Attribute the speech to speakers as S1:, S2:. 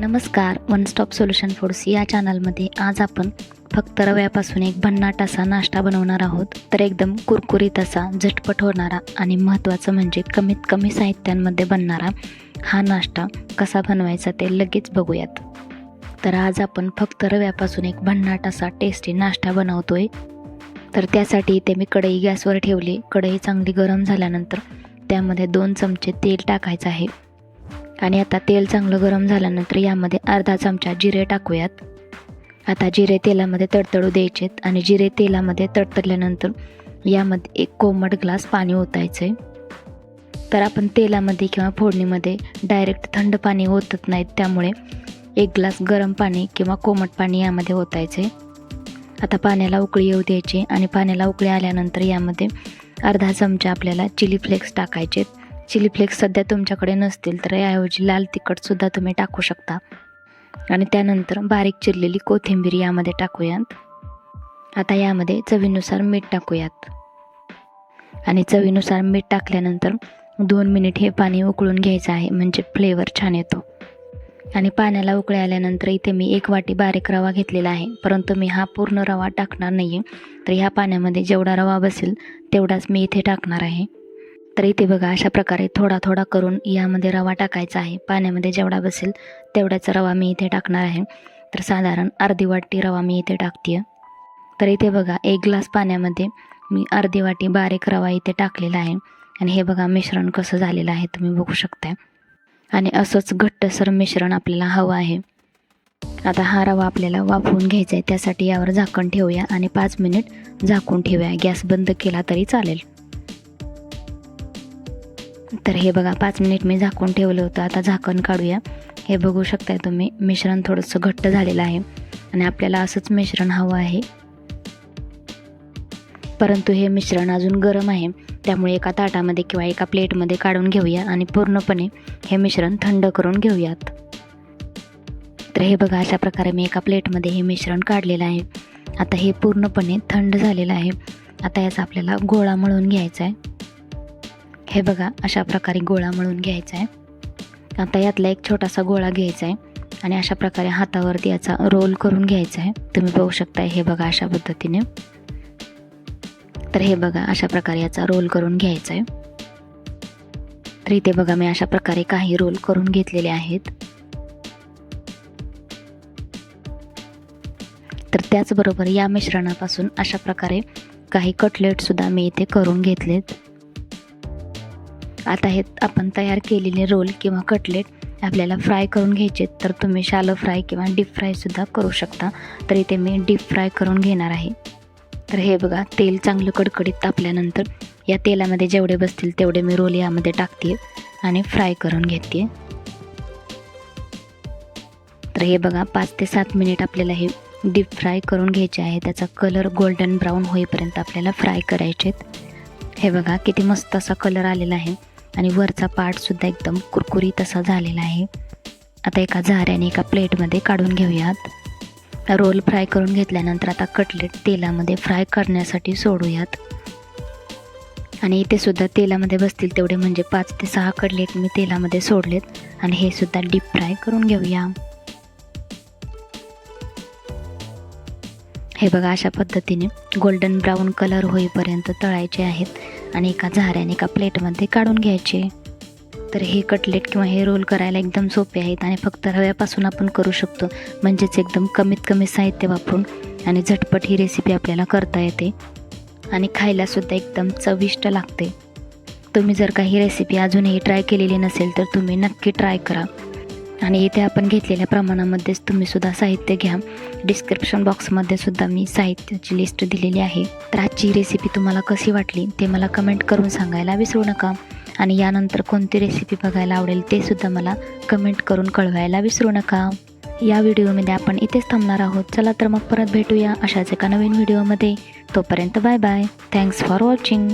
S1: नमस्कार one stop solution foods या चॅनलमध्ये आज आपण फक्त रव्यापासून एक भन्नाट असा नाश्ता बनवणार आहोत. तर एकदम कुरकुरीत असा झटपट होणारा आणि महत्त्वाचं म्हणजे कमीत कमी साहित्यांमध्ये बनणारा हा नाश्ता कसा बनवायचा ते लगेच बघूयात. तर आज आपण फक्त रव्यापासून एक भन्नाट असा टेस्टी नाश्ता बनवतोय. तर त्यासाठी इथे मी कढई गॅसवर ठेवली. कढई चांगली गरम झाल्यानंतर त्यामध्ये दोन चमचे तेल टाकायचं आहे. आणि आता तेल चांगलं गरम झाल्यानंतर यामध्ये अर्धा चमचा जिरे टाकूयात. आता जिरे तेलामध्ये तडतडू द्यायचेत आणि जिरे तेलामध्ये तडतडल्यानंतर यामध्ये एक कोमट ग्लास पाणी ओतायचं आहे तर आपण तेलामध्ये किंवा फोडणीमध्ये डायरेक्ट थंड पाणी ओतत नाहीत त्यामुळे एक ग्लास गरम पाणी किंवा कोमट पाणी यामध्ये ओतायचे आता पाण्याला उकळी येऊ द्यायची आणि पाण्याला उकळी आल्यानंतर यामध्ये अर्धा चमचा आपल्याला चिली फ्लेक्स टाकायचे चिली फ्लेक्स सध्या तुमच्याकडे नसतील तर याऐवजी लाल तिखटसुद्धा तुम्ही टाकू शकता. आणि त्यानंतर बारीक चिरलेली कोथिंबीर यामध्ये टाकूयात. आता यामध्ये चवीनुसार मीठ टाकूयात. आणि चवीनुसार मीठ टाकल्यानंतर दोन मिनिट हे पाणी उकळून घ्यायचं आहे म्हणजे फ्लेवर छान येतो. आणि पाण्याला उकळी आल्यानंतर इथे मी एक वाटी बारीक रवा घेतलेला आहे परंतु मी हा पूर्ण रवा टाकणार नाही आहे तर ह्या पाण्यामध्ये जेवढा रवा बसेल तेवढाच मी इथे टाकणार आहे. तर इथे बघा अशा प्रकारे थोडा थोडा करून यामध्ये रवा टाकायचा आहे. पाण्यामध्ये जेवढा बसेल तेवढाच रवा मी इथे टाकणार आहे. तर साधारण अर्धी वाटी रवा मी इथे टाकते तर इथे बघा एक ग्लास पाण्यामध्ये मी अर्धी वाटी बारीक रवा इथे टाकलेला आहे. आणि हे बघा मिश्रण कसं झालेलं आहे तुम्ही बघू शकता आणि असंच घट्टसर मिश्रण आपल्याला हवं आहे. आता हा रवा आपल्याला वाफवून घ्यायचा आहे त्यासाठी यावर झाकण ठेवूया आणि पाच मिनिट झाकून ठेवूया. गॅस बंद केला तरी चालेल. तर हे बघा पाच मिनिट मी झाकून ठेवलं होतं. आता झाकण काढूया. हे बघू शकताय तुम्ही मिश्रण थोडंसं घट्ट झालेलं आहे. आणि आपल्याला असंच मिश्रण हवं आहे. परंतु हे मिश्रण अजून गरम आहे. त्यामुळे एका ताटामध्ये किंवा एका प्लेटमध्ये काढून घेऊया आणि पूर्णपणे हे मिश्रण थंड करून घेऊयात. तर हे बघा अशा प्रकारे मी एका प्लेटमध्ये हे मिश्रण काढलेलं आहे. आता हे पूर्णपणे थंड झालेलं आहे. आता याचा आपल्याला गोळा मळून घ्यायचा आहे हे बघा अशा प्रकारे गोळा मळून घ्यायचा आहे आता यातला एक छोटासा गोळा घ्यायचा आहे आणि अशा प्रकारे हातावरती याचा रोल करून घ्यायचा आहे तुम्ही बघू शकता हे बघा अशा पद्धतीने. तर हे बघा अशा प्रकारे याचा रोल करून घ्यायचा आहे तर इथे बघा मी अशा प्रकारे काही रोल करून घेतलेले आहेत. तर त्याचबरोबर या मिश्रणापासून अशा प्रकारे काही कटलेटसुद्धा मी इथे करून घेतलेत. आता हे आपण तयार केलेले रोल किंवा कटलेट आपल्याला फ्राय करून घ्यायचे तर तुम्ही शालो फ्राय किंवा डीप फ्रायसुद्धा करू शकता. तर इथे मी डीप फ्राय करून घेणार आहे. तर हे बघा तेल चांगलं कडकडीत तापल्यानंतर या तेलामध्ये जेवढे बसतील तेवढे मी रोल यामध्ये टाकते आणि फ्राय करून घेते तर हे बघा पाच ते सात मिनिट आपल्याला हे डीप फ्राय करून घ्यायचे आहे. त्याचा कलर गोल्डन ब्राऊन होईपर्यंत आपल्याला फ्राय करायचेत हे बघा किती मस्त असा कलर आलेला आहे. आणि वरचा पार्टसुद्धा एकदम कुरकुरीत असा झालेला आहे. आता एका झाऱ्याने एका प्लेटमध्ये काढून घेऊयात. रोल फ्राय करून घेतल्यानंतर आता कटलेट तेलामध्ये फ्राय करण्यासाठी सोडूयात. आणि इथे सुद्धा तेलामध्ये बसतील तेवढे म्हणजे पाच ते सहा कटलेट मी तेलामध्ये सोडलेत. आणि हे सुद्धा डीप फ्राय करून घेऊया. हे बघा अशा पद्धतीने गोल्डन ब्राऊन कलर होईपर्यंत तळायचे आहेत. आणि एका झाऱ्याने एका प्लेटमध्ये काढून घ्यायचे. तर हे कटलेट किंवा हे रोल करायला एकदम सोपे आहेत आणि फक्त रव्यापासून आपण करू शकतो. म्हणजेच एकदम कमीत कमी साहित्य वापरून आणि झटपट ही रेसिपी आपल्याला करता येते. आणि खायलासुद्धा एकदम चविष्ट लागते. तुम्ही जर काही रेसिपी अजूनही ट्राय केलेली नसेल तर तुम्ही नक्की ट्राय करा. आणि इथे आपण घेतलेल्या प्रमाणामध्येच तुम्ही सुद्धा साहित्य घ्या. डिस्क्रिप्शन बॉक्समध्ये सुद्धा मी साहित्याची लिस्ट दिलेली आहे. तर आजची रेसिपी तुम्हाला कशी वाटली ते मला कमेंट करून सांगायला विसरू नका. आणि यानंतर कोणती रेसिपी बघायला आवडेल ते सुद्धा मला कमेंट करून कळवायला विसरू नका. या व्हिडिओमध्ये आपण इथेच थांबणार आहोत. चला तर मग परत भेटूया अशाच एका नवीन व्हिडिओमध्ये तोपर्यंत bye bye thanks for watching